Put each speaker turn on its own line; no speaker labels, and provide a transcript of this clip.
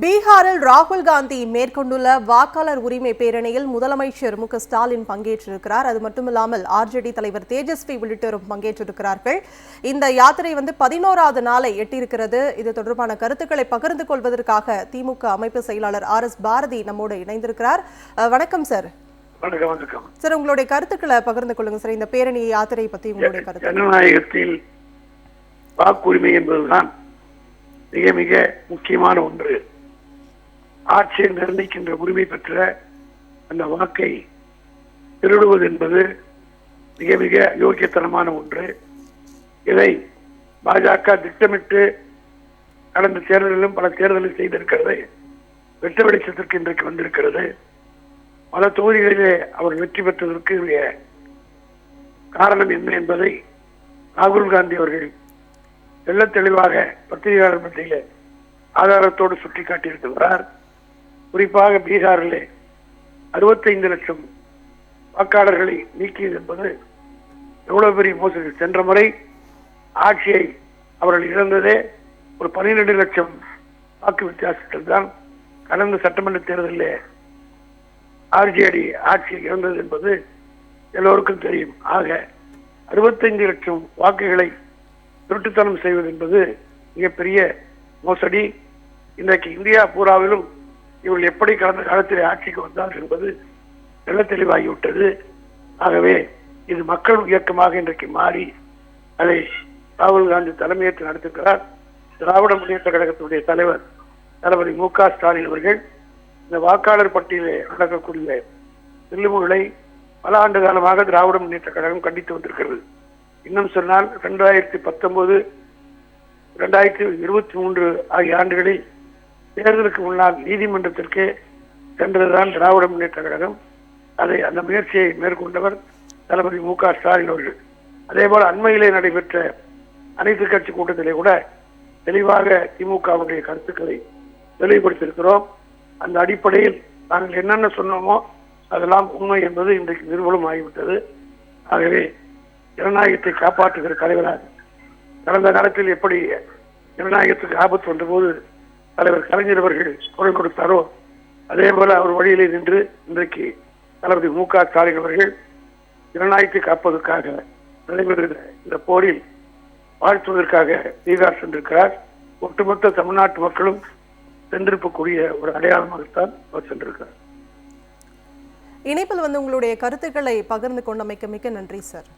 பீகாரில் ராகுல் காந்தி மேற்கொண்டுள்ள வாக்காளர் உரிமை பேரணியில் முதலமைச்சர் மு ஸ்டாலின் பங்கேற்றிருக்கிறார். அது மட்டுமில்லாமல் ஆர்ஜேடி தலைவர் தேஜஸ்வி உள்ளிட்டோரும் பங்கேற்றிருக்கிறார்கள். இந்த யாத்திரை வந்து பதினோராவது நாளை எட்டியிருக்கிறது. இது தொடர்பான கருத்துக்களை பகிர்ந்து கொள்வதற்காக திமுக அமைப்பு செயலாளர் ஆர் எஸ் பாரதி நம்மோடு இணைந்திருக்கிறார். வணக்கம் சார்.
வணக்கம்.
சார் உங்களுடைய கருத்துக்களை பகிர்ந்து கொள்ளுங்க சார். இந்த பேரணி யாத்திரை பத்தி உங்களுடைய கருத்து.
ஜனநாயகத்தில் வாக்குரிமை என்பதுதான் மிக மிக முக்கியமான ஒன்று. ஆட்சியை நிர்ணயிக்கின்ற உரிமை பெற்ற அந்த வாக்கை திருடுவது என்பது மிக மிக யோக்கியத்தனமான ஒன்று. இதை பாஜக திட்டமிட்டு கடந்த தேர்தலிலும் பல தேர்தலில் செய்திருக்கிறது. வெட்ட வெளிச்சத்திற்கு இன்றைக்கு வந்திருக்கிறது. பல தொகுதிகளிலே அவர் வெற்றி பெற்றதற்கு உரிய காரணம் என்ன என்பதை ராகுல் காந்தி அவர்கள் தெள்ள தெளிவாக பத்திரிகையாளர் மத்தியில் ஆதாரத்தோடு சுட்டிக்காட்டியிருக்கிறார். குறிப்பாக பீகாரிலே அறுபத்தைந்து லட்சம் வாக்காளர்களை நீக்கியது என்பது எவ்வளவு பெரிய மோசடி. சென்ற முறை ஆட்சியை அவர்கள் இழந்ததே ஒரு பன்னிரெண்டு லட்சம் வாக்கு வித்தியாசத்தில் தான் கடந்த சட்டமன்ற தேர்தலிலே ஆர்ஜேடி ஆட்சியை இழந்தது என்பது எல்லோருக்கும் தெரியும். ஆக அறுபத்தைந்து லட்சம் வாக்குகளை திருட்டுத்தனம் செய்வது என்பது மிகப்பெரிய மோசடி. இன்றைக்கு இந்தியா பூராவிலும் இவர்கள் எப்படி கடந்த காலத்தில் ஆட்சிக்கு வந்தார்கள் என்பது நல்ல தெளிவாகிவிட்டது. ஆகவே இது மக்கள் இயக்கமாக இன்றைக்கு மாறி அதை ராகுல் காந்தி தலைமையேற்று நடத்துகிறார். திராவிட முன்னேற்ற கழகத்துடைய தலைவர் தளபதி மு க ஸ்டாலின் அவர்கள் இந்த வாக்காளர் பட்டியலில் நடக்கக்கூடிய செல்லுமுகளை பல ஆண்டு காலமாக திராவிட முன்னேற்ற கழகம் கண்டித்து வந்திருக்கிறது. இன்னும் சொன்னால் இரண்டாயிரத்தி பத்தொன்பது ரெண்டாயிரத்தி இருபத்தி மூன்று ஆகிய ஆண்டுகளில் தேர்தலுக்கு முன்னால் நீதிமன்றத்திற்கு சென்றதுதான் திராவிட முன்னேற்ற கழகம். அதை அந்த முயற்சியை மேற்கொண்டவர் தளபதி மு க ஸ்டாலின் அவர்கள். அதே போல அண்மையிலே நடைபெற்ற அனைத்து கட்சி கூட்டத்திலே கூட தெளிவாக திமுகவுடைய கருத்துக்களை தெளிவுபடுத்தியிருக்கிறோம். அந்த அடிப்படையில் நாங்கள் என்னென்ன சொன்னோமோ அதெல்லாம் உண்மை என்பது இன்றைக்கு நிறுவனம் ஆகிவிட்டது. ஆகவே ஜனநாயகத்தை காப்பாற்றுகிற தலைவராக கடந்த காலத்தில் எப்படி ஜனநாயகத்துக்கு ஆபத்து வந்தபோது தலைவர் கலைஞர் அவர்கள் குரல் கொடுத்தாரோ அதே போல அவர் வழியிலே நின்று இன்றைக்கு தளபதி மு க ஸ்டாலின் அவர்கள் ஜனநாயகத்தை காப்பதற்காக நடைபெறுகிற இந்த போரில் வாழ்த்துவதற்காக பீகார் சென்றிருக்கிறார். ஒட்டுமொத்த தமிழ்நாட்டு மக்களும் சென்றிருக்கக்கூடிய ஒரு அடையாளமாகத்தான் அவர் சென்றிருக்கிறார்.
இணைப்பில் வந்து உங்களுடைய கருத்துக்களை பகிர்ந்து கொண்டமைக்கு மிக்க நன்றி சார்.